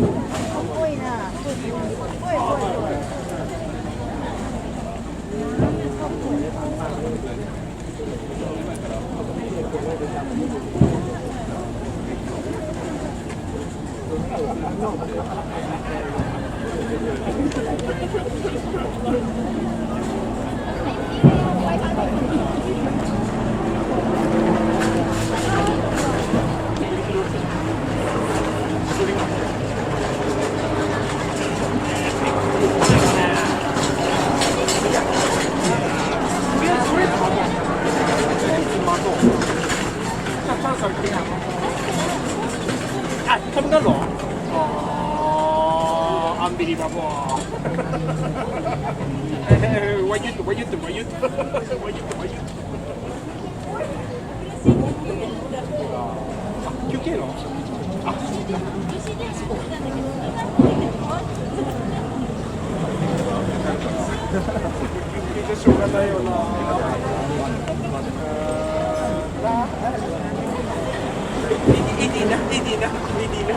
不贵呢，不贵，贵贵。雷咯。哦，unbelievable。what you do? What you do? What you do? What you do? What you do? 休憩のあしょうがないよな。Hindi na, hindi na, hindi na.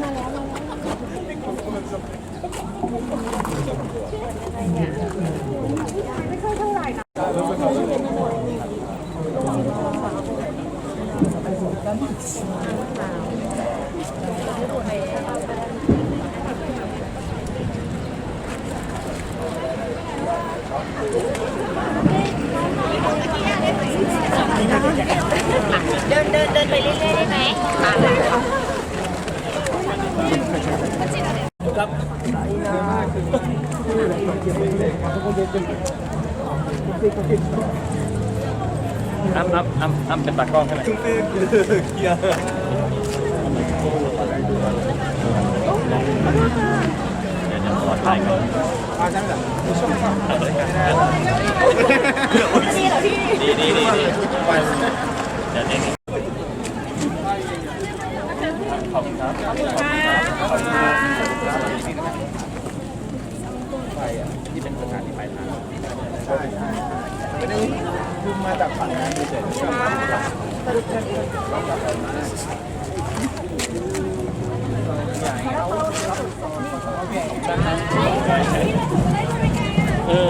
เดินเดินเดินไปเรื่อยๆได้ไหมครับอัมอัมอัมอัมเป็นตากล้องใช่ไหมคืเกียร์ปลอถ่ายกันอ่าจัเหรอช่วงไบเดี๋ยวพี่ ดีดีดีเด็กขอบคุณครับขอบคุณครับคุณไฟอะที่เป็นสถานที่ไปทางใช่ใช่ไม่ได้คุมมาจากฝั่งนั้นเฉยๆเออ